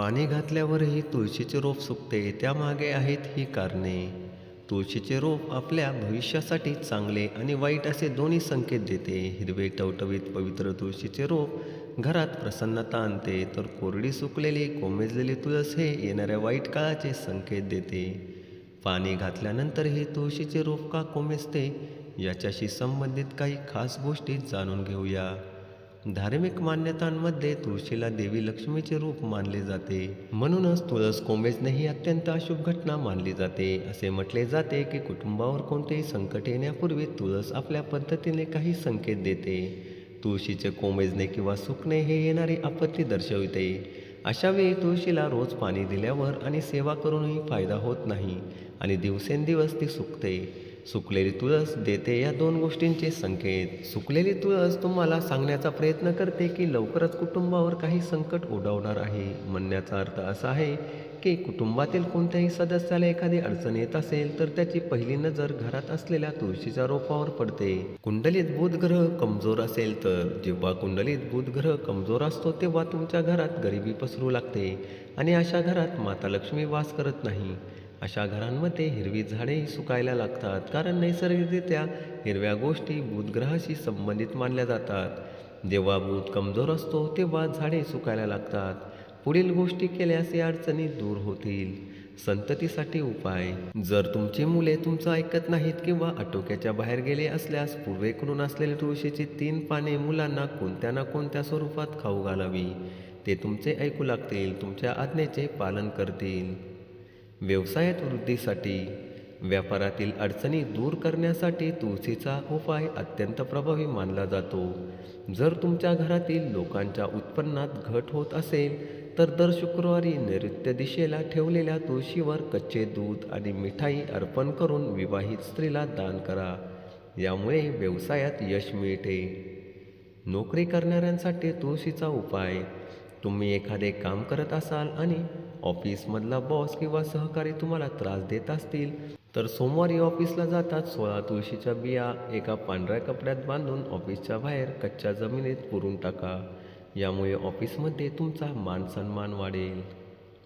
पाणी घातल्यावरही तुळशीचे रोप सुकते त्यामागे आहेत ही कारणे. तुळशीचे रोप आपल्या भविष्यासाठी चांगले आणि वाईट असे दोन्ही संकेत देते. हिरवे टवटवीत पवित्र तुळशीचे रोप घरात प्रसन्नता आणते तर कोरडी सुकलेली कोमेजलेली तुळस हे येणाऱ्या वाईट काळाचे संकेत देते. पाणी घातल्यानंतरही तुळशीचे रोप का कोमेजते याच्याशी संबंधित काही खास गोष्टी जाणून घेऊया. धार्मिक मान्यतांमध्ये तुळशीला देवी लक्ष्मीचे रूप मानले जाते. म्हणूनच तुळस कोंबेजणे ही अत्यंत अशुभ घटना मानली जाते. असे म्हटले जाते की कुटुंबावर कोणतेही संकट येण्यापूर्वी तुळस आपल्या पद्धतीने काही संकेत देते. तुळशीचे कोंबेजणे किंवा सुकणे हे येणारी आपत्ती दर्शविते. अशावेळी तुळशीला रोज पाणी दिल्यावर आणि सेवा करूनही फायदा होत नाही आणि दिवसेंदिवस ती सुकते. सुकलेली तुळस देते या दोन गोष्टींचे संकेत. सुकलेली तुळस तुम्हाला सांगण्याचा प्रयत्न करते की लवकरच कुटुंबावर काही संकट ओढवणार आहे. म्हणण्याचा अर्थ असा आहे की कुटुंबातील कोणत्याही सदस्याला एखादी अडचण येत असेल तर त्याची पहिली नजर घरात असलेल्या तुळशीच्या रोपावर पडते. कुंडलीत बुध ग्रह कमजोर असेल तर जेव्हा कुंडलीत बुध ग्रह कमजोर असतो तेव्हा तुमच्या घरात गरिबी पसरू लागते आणि अशा घरात माता लक्ष्मी वास करत नाही. अशा घरांमध्ये हिरवी झाडेही सुकायला लागतात कारण नैसर्गिकरित्या हिरव्या गोष्टी बुधग्रहाशी संबंधित मानल्या जातात. जेव्हा बुध कमजोर असतो तेव्हा झाडे सुकायला लागतात. पुढील गोष्टी केल्यास या अडचणी दूर होतील. संततीसाठी उपाय. जर तुमची मुले तुमचं ऐकत नाहीत किंवा आटोक्याच्या बाहेर गेले असल्यास पूर्वेकडून असलेली तुळशीची तीन पाने मुलांना कोणत्या ना कोणत्या स्वरूपात खाऊ घालावी? ते तुमचे ऐकू लागतील तुमच्या आज्ञेचे पालन करतील. व्यवसायात वृद्धीसाठी व्यापारातील अडचणी दूर करण्यासाठी तुळशीचा उपाय अत्यंत प्रभावी मानला जातो. जर तुमच्या घरातील लोकांच्या उत्पन्नात घट होत असेल तर दर शुक्रवारी नैऋत्य दिशेला ठेवलेल्या तुळशीवर कच्चे दूध आणि मिठाई अर्पण करून विवाहित स्त्रीला दान करा. यामुळे व्यवसायात यश मिळते. नोकरी करणाऱ्यांसाठी तुळशीचा उपाय तुम्ही एखादे काम करत असाल आणि ऑफिसमधला बॉस किंवा सहकारी तुम्हाला त्रास देत असतील तर सोमवारी ऑफिसला जातात सोळा तुळशीच्या बिया एका पांढऱ्या कपड्यात बांधून ऑफिसच्या बाहेर कच्च्या जमिनीत पुरून टाका. यामुळे ऑफिसमध्ये तुमचा मान सन्मान वाढेल.